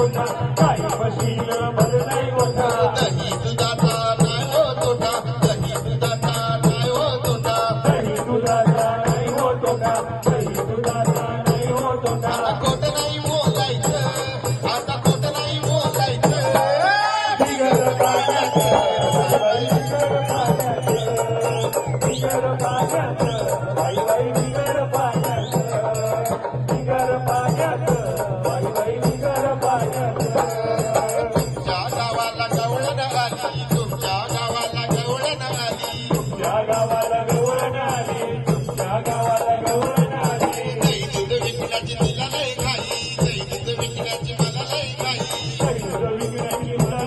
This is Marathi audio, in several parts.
وتا پای پشیلہ بدل तुमच्या गावाला गौळनाली तुमच्या गावाला गौळनाली यागावाला गौळनाली तुमच्या गावाला गौळनाली जय विघ्नविक्राची माला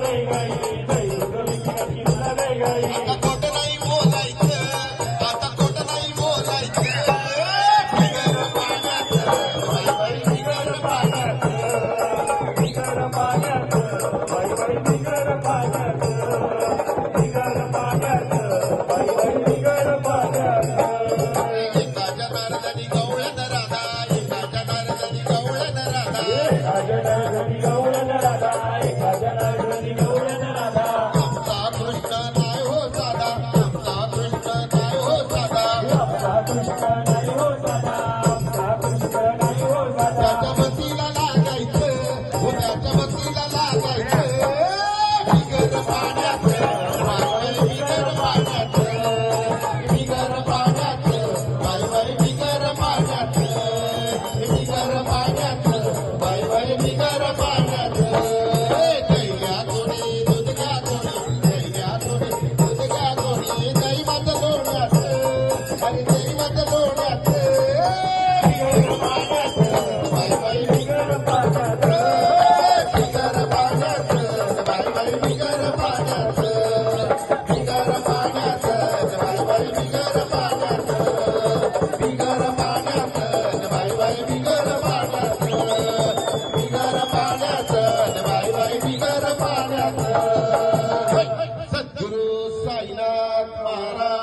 लय गाय भिगर पाल बाई बाई बिगरपाल्याच भिगर पाण्यात चल बाईबाई बिगर पाल्यात बिगर पाण्यात चल बाई बाई बिगरवाड्यात बिगर